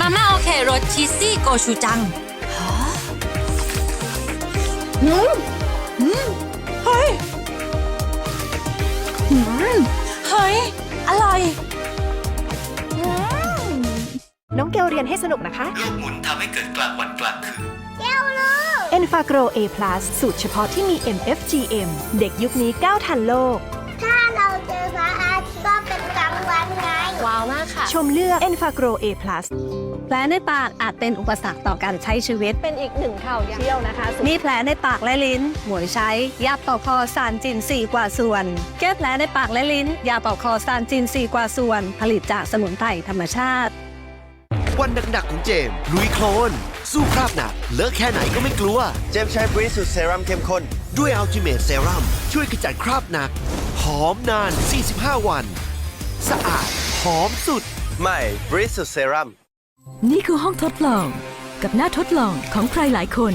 มาม่าโอเครสชีสซี่โกชูจังเฮ้ยหืมเฮ้ย อร่อยน้องเกลเรียนให้สนุกนะคะโลกหมุนทำให้เกิดกลางวันกลางคืน e n f a g r o A+ สูตรเฉพาะที่มี MFGM เด็กยุคนี้ก้าวทันโลก ถ้าเราเจอพระอาทิตย์ก็เป็นกลางวันไง ว้าวมากค่ะ ชมเลือก e n f a g r o A+ แผลในปากอาจเป็นอุปสรรคต่อการใช้ชีวิต เป็นอีกหนึ่งข่าวเที่ยวนะคะมีแผลในปากและลิ้น หมวยใช้ ยาปอกคอซานจิน 4 กว่าส่วน แก้แผลในปากและลิ้น ยาปอกคอซานจิน 4 กว่าส่วน ผลิตจากสมุนไพรธรรมชาติ วันหนักๆของเจมส์ลุยโคลน สู้คราบหนัก เลอะแค่ไหนก็ไม่กลัว เจมส์ใช้บริสุทธิ์เซรั่มเข้มข้น ด้วยอัลติเม e เซรั่มช่วยขจัดคราบหนัก หอมนาน 45 วัน สะอาด หอมสุด ใหม่บริสุทธิ์เซรั่ม นี่คือห้องทดลองกับหน้าทดลองของใครหลายคน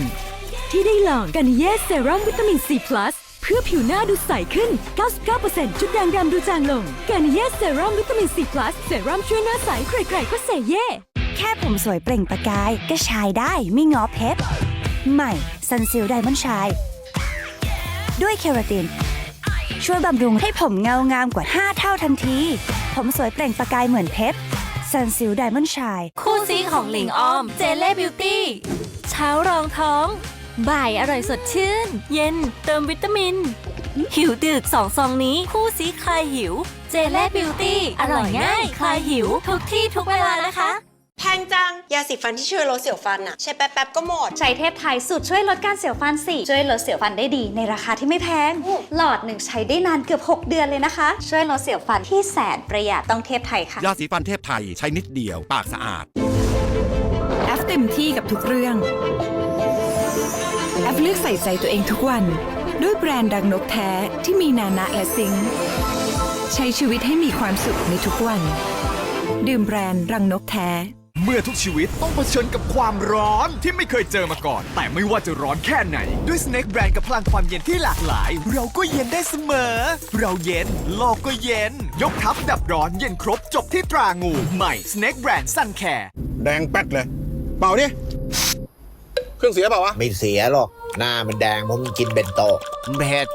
ที่ได้ลองกันเยสเซรั่มวิตามินซีพลัสเพื่อผิวหน้าดูใสขึ้น 99%จุดด่างดำดูจางลงกันเยสเซรั่มวิตามินซีพลัสเซรั่มช่วยหน้าใสใครๆก็เซเย่แค่ผมสวยเปล่งประกาย ก็ชายได้ไม่งอเพชรใหม่ซันซิลไดมอนชาย ด้วยเคราติน ช่วยบำรุงให้ผมเงางามกว่า 5 เท่าทันที ผมสวยเปล่งประกายเหมือนเพชร ซันซิลไดมอนชายคู่ซีของหลิงออม เจเล่บิวตี้ เช้ารองท้อง บ่ายอร่อยสดชื่น เย็นเติมวิตามิน หิวดึกสองซองนี้ คู่ซีคลายหิว เจเล่บิวตี้ อร่อยง่าย คลายหิว ทุกที่ทุกเวลานะคะ พงจัง ยาสีฟันที่ช่วยลดเสียวฟันอะใช้แป๊บๆก็หมด ใช้เทพไทยสูตรช่วยลดการเสียวฟันสี่ช่วยลดเสียวฟันได้ดีในราคาที่ไม่แพงหลอดหนึ่งใช้ได้นานเกือบ 6 เดือนเลยนะคะ ช่วยลดเสียวฟันที่แสนประหยัดต้องเทพไทยค่ะ ยาสีฟันเทพไทยใช้นิดเดียว ปากสะอาด แอฟเต็มที่กับทุกเรื่อง แอฟเลือกใส่ใจตัวเองทุกวัน ด้วยแบรนด์ดังนกแท้ที่มีนานะและซิงค์ใช้ชีวิตให้มีความสุขในทุกวัน ดื่มแบรนด์รังนกแท้ เมื่อทุกชีวิตต้องเผชิญกับความร้อนที่ไม่เคยเจอมาก่อน แต่ไม่ว่าจะร้อนแค่ไหน ด้วย Snake Brand กับพลังความเย็นที่หลากหลาย เราก็เย็นได้เสมอ เราเย็น โลกก็เย็น ยกทัพดับร้อนเย็นครบจบที่ตรางูใหม่ Snake Brand Sun Care แดงแป๊ดเลย เป่าดิเครื่องเสียเปล่าวะ ไม่เสียหรอก หน้ามันแดงเพราะมันกินเบนโตเผ็ด